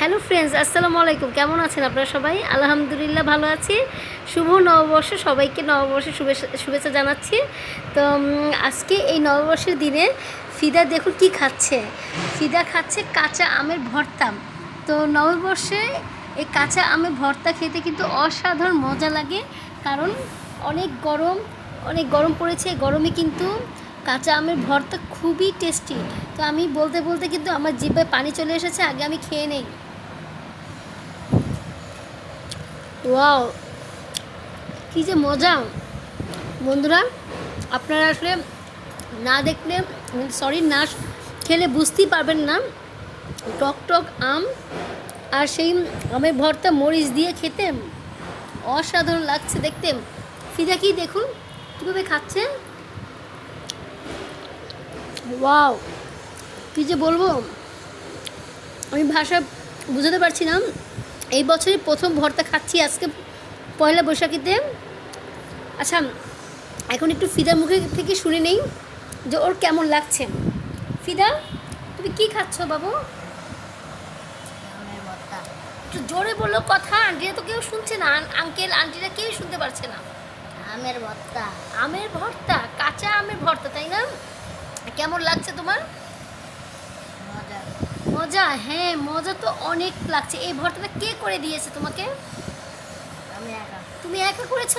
Hello friends আসসালামু আলাইকুম। কেমন আছেন আপনারা সবাই? আলহামদুলিল্লাহ ভালো আছি। শুভ নববর্ষ, সবাইকে নববর্ষের শুভেচ্ছা শুভেচ্ছা জানাচ্ছি। তো আজকে এই নববর্ষের দিনে ফিদা দেখুন কি খাচ্ছে। ফিদা খাচ্ছে কাঁচা আমের ভর্তা। তো, নববর্ষে এই কাঁচা আমের ভর্তা খেতে কিন্তু অসাধারণ মজা লাগে। কারণ অনেক গরম অনেক গরম পড়েছে। গরমে কিন্তু কাঁচা আমের ভর্তা খুবই টেস্টি। তো আমি বলতে বলতে কিন্তু আমার জিভে পানি চলে এসেছে। আগে আমি খেয়ে নেই। ওয়াও, কী যে মজা। বন্ধুরা, আপনারা আসলে না দেখলে সরি না খেলে বুঝতেই পারবেন না। টক টক আম আর সেই আমের ভর্তা মরিচ দিয়ে খেতে অসাধারণ লাগছে দেখতে। ফিদা কি দেখুন, কীভাবে খাচ্ছে? ওয়াও, কী যে বলব, আমি ভাষা বুঝাতে পারছি না। এই বছরই প্রথম ভর্তা খাচ্ছি আজকে পয়লা বৈশাখীতে। আচ্ছা এখন একটু ফিদার মুখে থেকে শুনে নেই যে ওর কেমন লাগছে। ফিদা তুমি কি খাচ্ছ বাবু? আমের ভর্তা। একটু জোরে বলল কথা আন্টিরা তো কেউ শুনছে না। আঙ্কেল আন্টিরা কেউ শুনতে পারছে না। আমের ভর্তা। আমের ভর্তা কাঁচা আমের ভর্তা তাই না? কেমন লাগছে তোমার? মজা? হ্যাঁ মজা তো অনেক লাগছে। এই ভর্তাটা কে করে দিয়েছে তোমাকে? আমি একা। তুমি একা করেছ?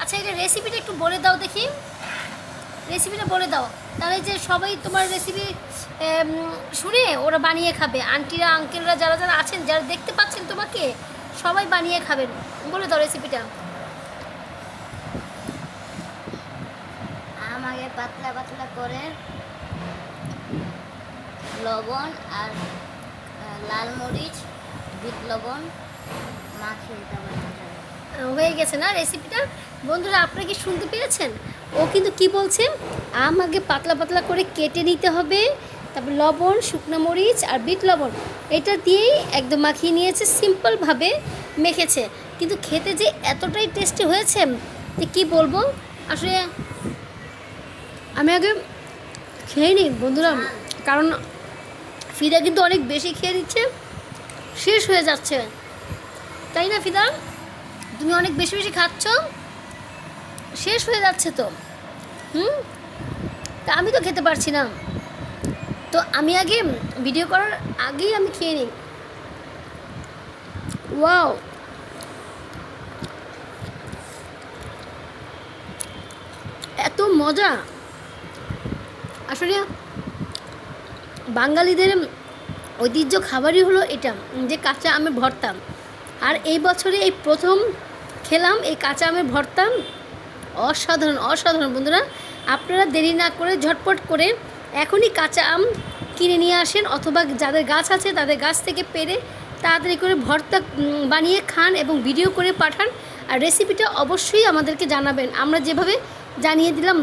আচ্ছা এটা রেসিপিটা একটু বলে দাও দেখি। রেসিপিটা বলে দাও। তাহলে যে সবাই তোমার রেসিপি শুনে ওরা বানিয়ে খাবে। আন্টিরা আঙ্কেলরা যারা যারা আছেন যারা দেখতে পাচ্ছেন তোমাকে সবাই বানিয়ে খাবেন। বলে দাও রেসিপিটা আম আগে পাতলা পাতলা করে লবণ আর লাল মরিচ বিট লবণ মাখিয়ে তারপর। হয়ে গেছে না রেসিপিটা বন্ধুরা আপনারা কি শুনতে পেরেছেন? ও কিন্তু কি বলছে? আম আগে পাতলা পাতলা করে কেটে নিতে হবে তারপর লবণ শুকনো মরিচ আর বিট লবণ। এটা দিয়েই একদম মাখিয়ে নিয়েছে সিম্পলভাবে মেখেছে। কিন্তু খেতে যে এতটাই টেস্টি হয়েছে যে কি বলব? আসলে আমি আগে খেয়ে নিই বন্ধুরা। কারণ ফিদা কিন্তু অনেক বেশি খেয়ে নিচ্ছে। শেষ হয়ে যাচ্ছে। তাই না, ফিদা? তুমি অনেক বেশি বেশি খাচ্ছ। শেষ হয়ে যাচ্ছে তো। হুম? তা আমি তো খেতে পারছি না। তো আমি আগে ভিডিও করার আগেই আমি খেয়ে নিই। ওয়াও এত মজা। আসলে বাঙালিদের ঐতিহ্য খাবারই হলো এটা, যে কাঁচা আমের ভর্তা। আর এই বছরে এই প্রথম খেলাম এই কাঁচা আমের ভর্তা। অসাধারণ অসাধারণ বন্ধুরা। আপনারা দেরি না করে ঝটপট করে এখনই কাঁচা আম কিনে নিয়ে আসেন, অথবা যাদের গাছ আছে তাদের গাছ থেকে পেরে তাড়াতাড়ি করে ভর্তা বানিয়ে খান এবং ভিডিও করে পাঠান। আর রেসিপিটা অবশ্যই আমাদেরকে জানাবেন। আমরা যেভাবে জানিয়ে দিলাম,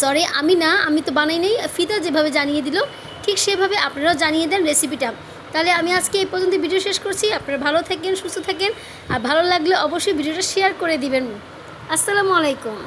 সরি, আমি না, আমি তো বানাই নেই। ফিদা যেভাবে জানিয়ে দিল ঠিক সেভাবে আপনারাও জানিয়ে দেন রেসিপিটা তাহলে আমি আজকে এই পর্যন্ত ভিডিও শেষ করছি। আপনারা ভালো থাকেন, সুস্থ থাকেন। আর ভালো লাগলে অবশ্যই ভিডিওটা শেয়ার করে দিবেন। আসসালামু আলাইকুম।